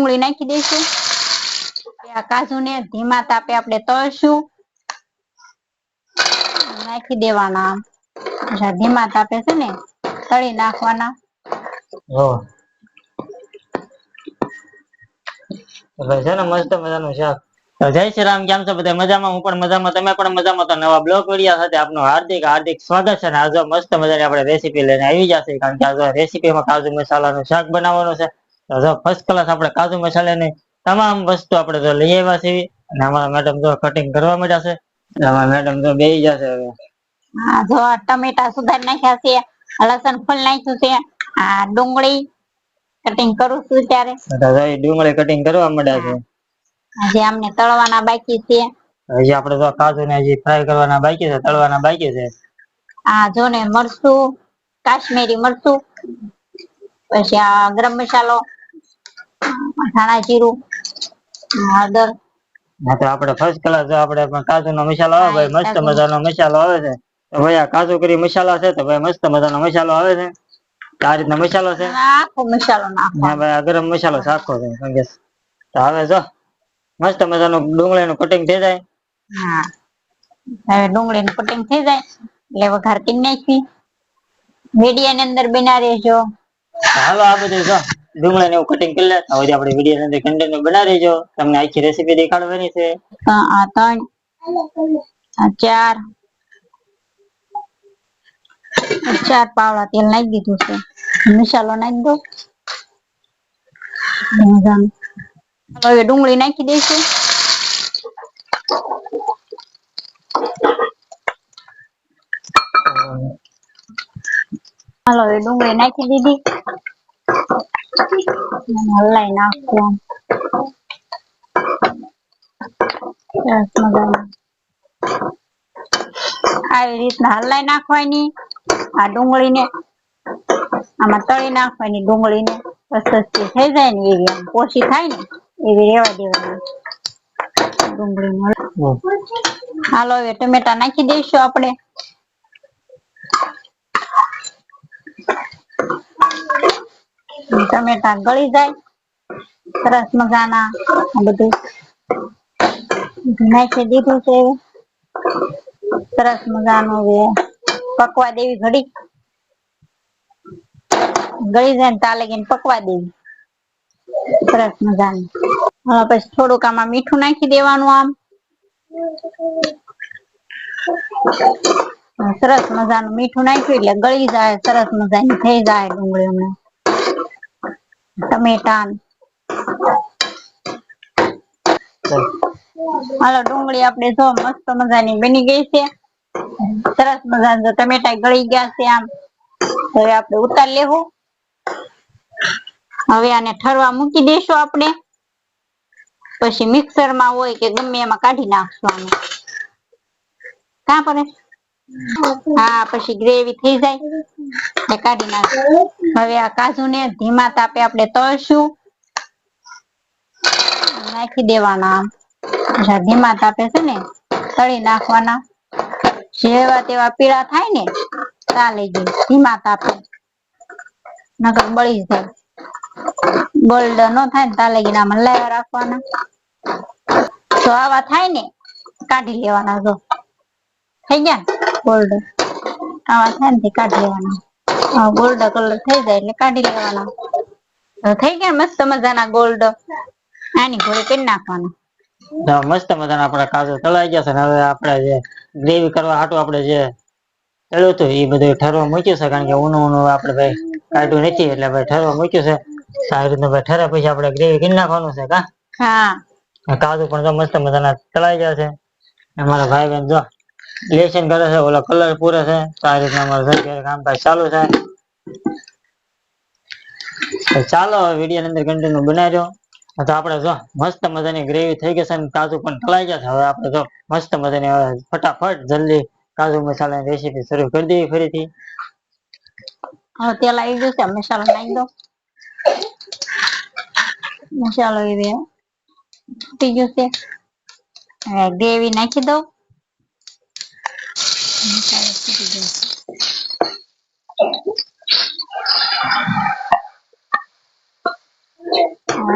ડુંગળી નાખી દઈશું. આ કાજુ ને ધીમા તાપે આપણે તળશું. નાખી દેવાના અચ્છા ધીમા તાપે છે ને, તળી નાખવાના. જો તો ભાઈ છે ને મસ્ત મજાનું શાક. તો જય શ્રી રામ, કેમ છો બધા? મજામાં? હું પણ મજામાં, તમે પણ મજામાં? તો નવા બ્લોગ વીડિયો સાથે આપનું હાર્દિક હાર્દિક સ્વાગત છે અને આજે મસ્ત મજાની આપણે રેસીપી લઈને આવી જશે કારણ કે આજે રેસીપીમાં કાજુ મસાલાનું શાક બનાવવાનું છે. તો જો ફર્સ્ટ ક્લાસ આપણે કાજુ મસાલાની તમામ વસ્તુ આપણે જો લઈ આવ્યા છીએ અને અમારા મેડમ જો કટિંગ કરવા માંડ્યા છે. અમારા મેડમ જો બેસી જશે હવે. હા જો ટમેટા સુધાર નાખ્યા છે લસણ ફૂલ નાખ્યું છે આ ડુંગળી કટિંગ કરું છું ત્યારે. દાદા ડુંગળી કટિંગ કરવા માંડ્યા છે. હજી અમને તળવાના બાકી છે. હજી આપણે તો કાજુ ને હજી ફ્રાય કરવાના બાકી છે તળવાના બાકી છે. આ જો ને મરચું કાશ્મીરી મરચું પછી આ ગરમ મસાલો ધાણા જીરું હળદર. હા તો આપણે ફર્સ્ટ ક્લાસ જો આપણે પણ કાજુ નો મસાલો આવે ભાઈ મસ્ત મજાનો મસાલો આવે છે. તો ભાઈ આ કાજુ કરી મસાલા છે તો ભાઈ મસ્ત મજાનો મસાલો આવે છે. આ રીતનો મસાલો છે. આખો મસાલો નાખો. હા ભાઈ આ ગરમ મસાલો સાખો છે કારણ તો હવે જો મસ્ત મજાનું ડુંગળીનું કટિંગ થઈ જાય. હા. હવે ડુંગળી નું કટિંગ થઈ જાય એટલે વઘાર કરી નાખી. મીડિયા ની અંદર બના રહેજો હાલો આ બધું જો. ડુંગળીને એવું કટિંગ કરી લેતા હોય આપણે વીડિયો અંદર કન્ટેન્ટ બનાવી દેજો. તમને આખી રેસીપી દેખાડવાની છે. આ ત્રણ, આ ચાર ચાર પાવડા તેલ નાખી દીધું છે. મસાલો નાખી દો. હવે ડુંગળી નાખી દઈશું. હાલો હવે ડુંગળી નાખી દીધી. હલાઈ નાખવું. આવી રીતના હલાઈ નાખવાની આ ડુંગળીને આમાં તળી નાખવાની ડુંગળીને સસ્તી થઈ જાય ને એવી આમ પોસી થાય ને એવી રેવા દેવાની ડુંગળી હાલો, હવે ટમેટા નાખી દઈશું આપણે ટમેટા ગળી જાય. સરસ મજાના બધું. નાખી દીધું છે. સરસ મજાનું પકવા દેવી ઘડી. ગળી જાય ને તા લગીને પકવા દેવી. સરસ મજાનું. પછી થોડુંક આમાં મીઠું નાખી દેવાનું આમ. સરસ મજાનું મીઠું નાખ્યું એટલે ગળી જાય, સરસ મજાની થઈ જાય ડુંગળી હમણાં ટમેટા. હાલો ડુંગળી આપણે જો મસ્ત મજાની બની ગઈ છે. સરસ મજાના ટમેટા ગળી ગયા છે આમ. હવે આપણે ઉતાર લેવું. હવે આને ઠરવા મૂકી દઈશું આપણે. પછી મિક્સરમાં હોય કે ગમે એમાં કાઢી નાખશું આને કા પડે હા, પછી ગ્રેવી થઈ જાય. ને કાઢી નાખ. હવે આ કાજુ ને ધીમા તાપે આપણે તળશું. નાખી દેવાના. આમ ધીમા તાપે છે ને, તળી નાખવાના. જેવા તેવા પીળા થાય ને તા લઈ ધીમા તાપે. નકર બળી જાય. ગોલ્ડ નો થાય ને તા લગીને આમાં રાખવાના. તો આવા થાય ને, કાઢી લેવાના જો. થઈ ગયા? ગોલ્ડ આવા થાય ને કાઢી લેવાના. ગોલ્ડ કલર થઈ જાય એટલે કાઢી લેવાના. થઈ ગયા મસ્ત મજાના ગોલ્ડ. આની ઘોડે કરી નાખવાના. મસ્ત મજાના આપણા કાજુ તળાઈ ગયા છે ને હવે આપણે જે ગ્રેવી કરવા હાટું આપણે જે તળ્યું હતું એ બધું ઠરવા મૂક્યું છે કારણ કે ઊનું ઊનું આપણે ભાઈ કાઢ્યું નથી એટલે ભાઈ ઠરવા મૂક્યું છે. સારી રીતના ભાઈ ઠરે પછી આપણે ગ્રેવી કરી નાખવાનું છે કા? હા. કાજુ પણ તો મસ્ત મજાના તળાઈ ગયા છે. અમારા ભાઈ બહેન જો લેશન કરે છે, ઓલા કલર પૂરે છે સારી રીતના અમારું ઘર કામકાજ ચાલુ છે. તો ચાલો વીડિયો અંદર કન્ટિન્યુ બનાવ્યો. તો આપણે જો મસ્ત મજાની ગ્રેવી થઈ ગઈ છે અને કાજુ પણ તળાઈ ગયા છે. હવે આપણે જો મસ્ત મજાની ફટાફટ જલ્દી કાજુ મસાલાની રેસીપી શરૂ કરી દેવી ફરીથી. હવે તેલ આવી ગયું છે, મસાલો નાખી દો. મસાલો એ થઈ ગયું છે ગ્રેવી નાખી દો.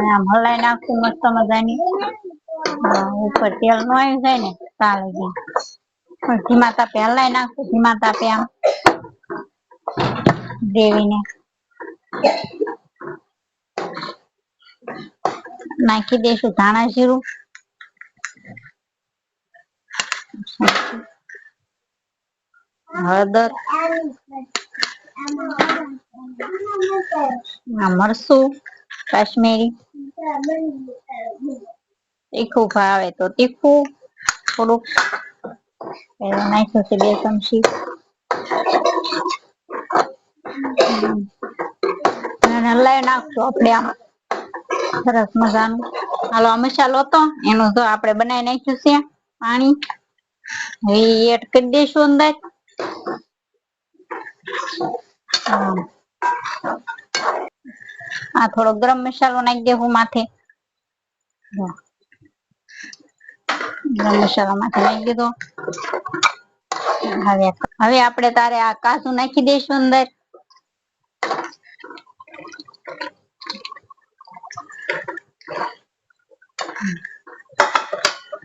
આમ હલાઈ નાખશું મસ્ત મજાની. ઉપર તેલ નો આવી જાય ને ચાલે જાય ધીમા તાપે હલાઈ નાખશું ધીમા તાપે આમ દેવીને નાખી દઈશું ધાણા જીરું. હળદર. મરસું કાશ્મીરી. તીખું ભાવે તો તીખું. થોડુંક નાખ્યું છે બે ચમચી. હલાવી નાખશું આપણે આમ. સરસ મજાનું. હાલો, આ મસાલો હતો. એનું જો આપણે બનાવી નાખ્યું છે. પાણી. એડ કરી દઈશું આમ. આ થોડો ગરમ મસાલો નાખી દેવું માથે. જો. ગરમ મસાલો માથે નાખી દીધો. હવે હવે આપણે તારે આ કાજુ નાખી દઈશું અંદર.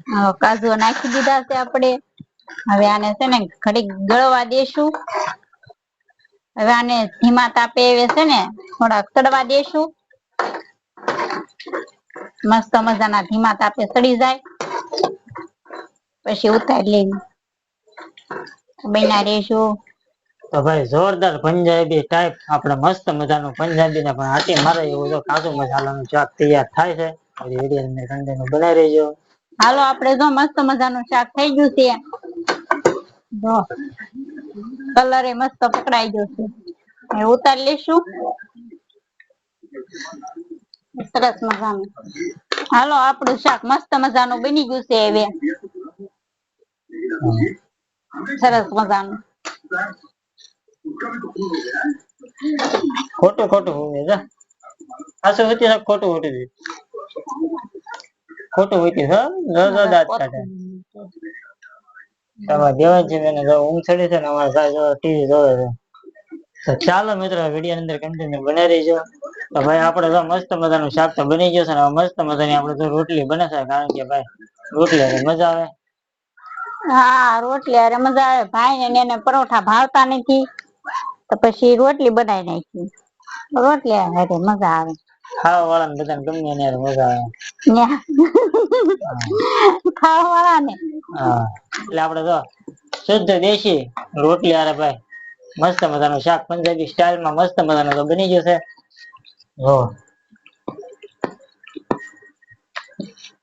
હવે કાજુ નાખી દીધા છે આપણે. હવે આને છે ને ઘડીક ગળવા દેશું. હવે આને ધીમા તાપે એવે છે ને થોડાક સડવા દેશું. મસ્ત મજાના ધીમા તાપે સડી જાય. પછી ઉતારી લેવી બન્યા રેશું તો ભાઈ જોરદાર પંજાબી ટાઈપ આપણે મસ્ત મજાનું પંજાબી ને પણ આટી મારે એવું જો કાજુ મસાલાનું શાક તૈયાર થાય છે. બનાવી રહેજો હાલો આપણે જો મસ્ત મજાનું શાક થઈ ગયું છે. કલર એ મસ્ત પકડાઈ ગયો ઉતારી લેશું સરસ મજાનું. હાલો, આપણું શાક મસ્ત મજાનું બની ગયું છે હવે. સરસ મજાનું. ખોટું ખોટું હોય, જા. આસુ હતી? ખોટું ખોટું ખોટું હોતી હા? દાંત કાઢે. તમારે દેવાજી બેન ઊંઘ ચડી છે ને અમારે સાહેબ ટીવી જોવે છે. તો ચાલો મિત્રો વીડિયો અંદર કન્ટિન્યુ બનાવી રહીજો. તો ભાઈ આપણે તો મસ્ત મજાનું શાક તો બની ગયું છે ને મસ્ત મજાની આપણે તો રોટલી બને છે, કારણ કે ભાઈ રોટલી મજા આવે. હા, રોટલી અરે મજા આવે. ભાઈ ને એને પરોઠા ભાવતા નથી. તો પછી રોટલી બનાવી નાખી. રોટલી અરે મજા આવે. ખાવા વાળા ને બધાને ગમે એને મજા આવે. ખાવા વાળા ને હા એટલે આપણે જો શુદ્ધ દેશી રોટલી હારે ભાઈ મસ્ત મજાનું શાક પંજાબી સ્ટાઇલમાં મસ્ત મજાનું તો બની ગયું છે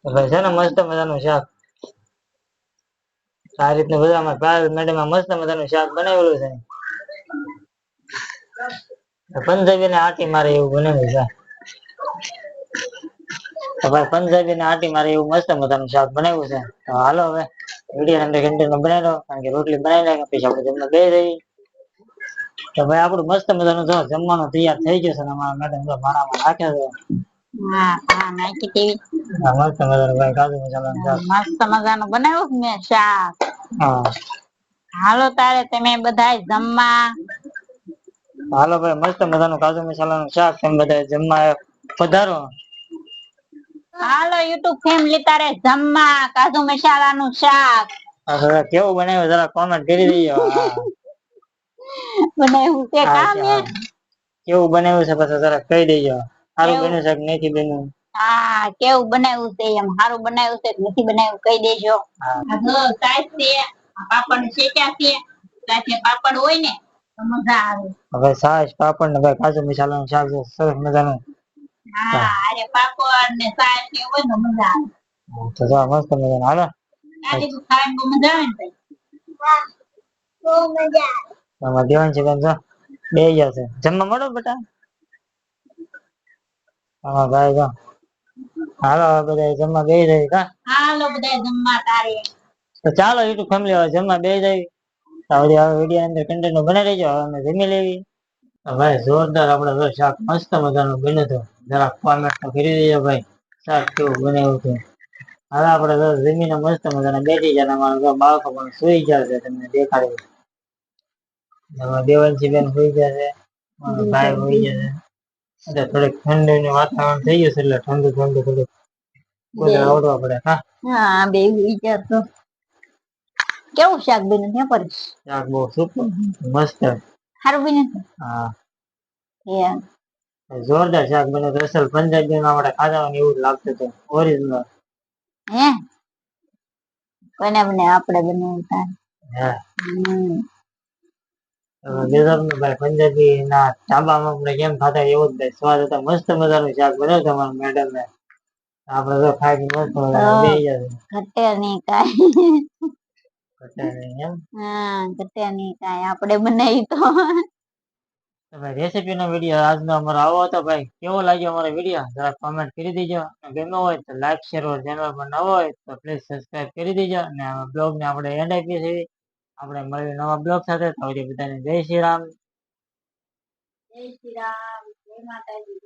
ભાઈ છે ને મસ્ત મજાનું શાક. આ રીતનું બધામાં પાયલ મેડમ મસ્ત મજાનું શાક બનાવેલું છે. પંજાબી ને આટી મારે એવું બનાવ્યું છે. તો ભાઈ પંજાબી ના આટી મારે એવું મસ્ત મજાનું શાક બનાવ્યું છે. તો હાલો હવે વીડિયો અંદર કન્ટિન્યુ બનાવી લો કારણ કે રોટલી બનાવી નાખે પછી આપણે જમવા બે રહી તો ભાઈ આપણું મસ્ત મજાનું જો જમવાનું તૈયાર થઈ ગયું છે ને અમારા મેડમ જો ભાણામાં નાખે છે મસ્ત મજાનું ભાઈ કાજુ મસાલાનું શાક. મસ્ત મજાનું બનાવ્યું મેં શાક. હાલો તારે તમે બધા જમવા. હાલો ભાઈ મસ્ત મજાનું કાજુ મસાલાનું શાક તમે બધા જમવા પધારો. હાલો યુટ્યુબ ફેમિલી તારે જમવા કાજુ મસાલાનું શાક. કેવું બનાવ્યું? જરા કોમેન્ટ કરી દેજો હા. બનાવ્યું છે કામ. કેવું બનાવ્યું છે પછી? જરા કહી દેજો. સારું બન્યું છે કે નથી બન્યું? હા કેવું બનાવ્યું છે એમ? સારું બનાવ્યું છે નથી બનાવ્યું? કહી દેજો. સાઈઝ છે પાપડ શેક્યા છે. સાથે પાપડ હોય ને મજા આવે. હવે છાશ પાપડ ને ભાઈ કાજુ મસાલાનું શાક છે. સરસ મજાનું. હા અરે પાપડ ને સાઈઝ ને હોય ને મજા આવે. તો જો મસ્ત મજાનું. હાલો. આ બધું ખાવાની બહુ મજા આવે ને ભાઈ. બહુ મજા આમાં દેવાન છે બેન જો બે ગયા છે જમવા મળો બેટા. આમાં ભાઈ જો. હાલો હવે બધા જમવા બે જાય કા? હાલો બધા જમવા તારે. તો ચાલો યુટ્યુબ ફેમિલી હવે જમવા બે જાય તો હવે વીડિયો અંદર કન્ટેન્ટ બનાવી રહેજો હવે અમે જમી લેવી. તો ભાઈ જોરદાર આપણે હવે શાક મસ્ત મજાનું બન્યું હતું જરાક કોમેન્ટ તો કરી દેજો ભાઈ. શાક કેવું બનાવ્યું હતું હવે આપણે જો જમીને મસ્ત મજાના બેઠી જાય અમારા બાળકો પણ સુઈ જશે તમને દેખાડ્યું દેવાનજી બેન સુઈ જશે ભાઈ સુઈ જશે એટલે થોડીક ઠંડીનું વાતાવરણ થઈ ગયું છે એટલે ઠંડુ ઠંડુ થોડુંક આવડવા પડે હા? હા બે વિચાર તો. કેવું શાક બન્યું ત્યાં પર? શાક બહુ સુપર મસ્ત. સારું બન્યું હા. યે જોરદાર શાક બને તો અસલ પંજાબી માં આપણે ખાધા ને એવું લાગતું હતું. ઓરિજિનલ હે? કોને બને આપણે બનાવતા હા. હમ. ગુજરાતનું ભાઈ પંજાબી ના ધાબામાં આપણે કેમ ખાતા એવો જ ભાઈ સ્વાદ હતો. મસ્ત મજાનું શાક બનાવ્યું તમારા મેડમ ને આપણે તો ખાઈ મસ્ત મજા બેસી જશે ઘટે નહીં કાંઈ હા ઘટે નહીં કાંઈ આપણે બનાવી તો. તો ભાઈ રેસીપી નો વીડિયો આજનો અમારો આવો હતો ભાઈ. કેવો લાગ્યો અમારો વીડિયો? જરા કોમેન્ટ કરી દેજો. ગમ્યો હોય તો લાઈક શેર ઓર ચેનલ પર નવો હોય તો પ્લીઝ સબસ્ક્રાઇબ કરી દેજો. અને આ બ્લોગ ને આપણે એન્ડ આપીએ છીએ. આપણે મળીએ નવા બ્લોગ સાથે. તો બધાને. જય શ્રી રામ. જય શ્રી રામ. જય માતાજી.